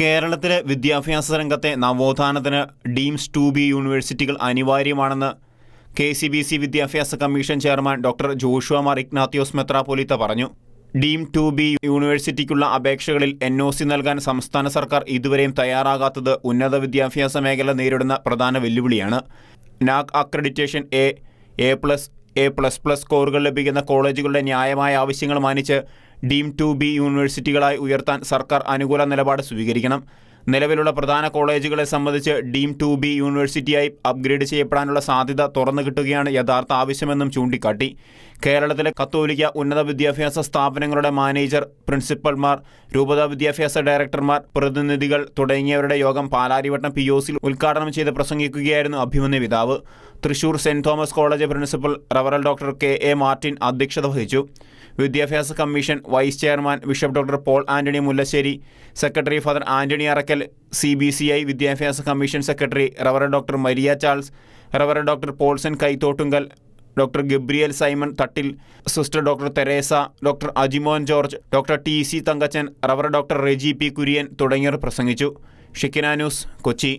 കേരളത്തിലെ വിദ്യാഭ്യാസ രംഗത്തെ നവോത്ഥാനത്തിന് ഡീംസ് ടു ബി യൂണിവേഴ്സിറ്റികൾ അനിവാര്യമാണെന്ന് കെ സി ബി സി വിദ്യാഭ്യാസ commission chairman doctor Joshua Mar Ignatios മെത്രാപോലിത്ത പറഞ്ഞു. ഡീം ടു ബി യൂണിവേഴ്സിറ്റിക്കുള്ള അപേക്ഷകളിൽ എൻ ഒ സി നൽകാൻ സംസ്ഥാന സർക്കാർ ഇതുവരെയും തയ്യാറാകാത്തത് ഉന്നത വിദ്യാഭ്യാസ മേഖല നേരിടുന്ന പ്രധാന വെല്ലുവിളിയാണ്. NAAC accreditation A A plus A plus plus സ്കോറുകൾ ലഭിക്കുന്ന കോളേജുകളുടെ ന്യായമായ ആവശ്യങ്ങൾ മാനിച്ച് ഡീം ടു ബി യൂണിവേഴ്സിറ്റികളായി ഉയർത്താൻ സർക്കാർ അനുകൂല നിലപാട് സ്വീകരിക്കണം. നിലവിലുള്ള പ്രധാന കോളേജുകളെ സംബന്ധിച്ച് ഡീം ടു ബി യൂണിവേഴ്സിറ്റിയായി അപ്ഗ്രേഡ് ചെയ്യപ്പെടാനുള്ള സാധ്യത തുറന്നു കിട്ടുകയാണ് യഥാർത്ഥ ആവശ്യമെന്നും ചൂണ്ടിക്കാട്ടി. കേരളത്തിലെ കത്തോലിക്ക ഉന്നത വിദ്യാഭ്യാസ സ്ഥാപനങ്ങളുടെ മാനേജർ പ്രിൻസിപ്പൽമാർ രൂപത വിദ്യാഭ്യാസ ഡയറക്ടർമാർ പ്രതിനിധികൾ തുടങ്ങിയവരുടെ യോഗം പാലാരിവട്ടം പി ഒ സിൽ ഉദ്ഘാടനം ചെയ്ത് പ്രസംഗിക്കുകയായിരുന്നു അഭിമന്യ പിതാവ്. Thrissur saint Thomas college principal റവറൽ doctor K A Martin അധ്യക്ഷത വഹിച്ചു. വിദ്യാഭ്യാസ commission vice chairman bishop doctor Paul Antony Mullassery secretary father Antony Arackal C B C I വിദ്യാഭ്യാസ commission secretary reverend doctor Maria Charles reverend doctor Paulson Kaithottungal doctor Gabriel Simon Thattil sister doctor Theresa doctor Ajimon George doctor T C Thankachan റവർ doctor Reji P Kurian തുടങ്ങിയവർ പ്രസംഗിച്ചു. Shekinah news Kochi.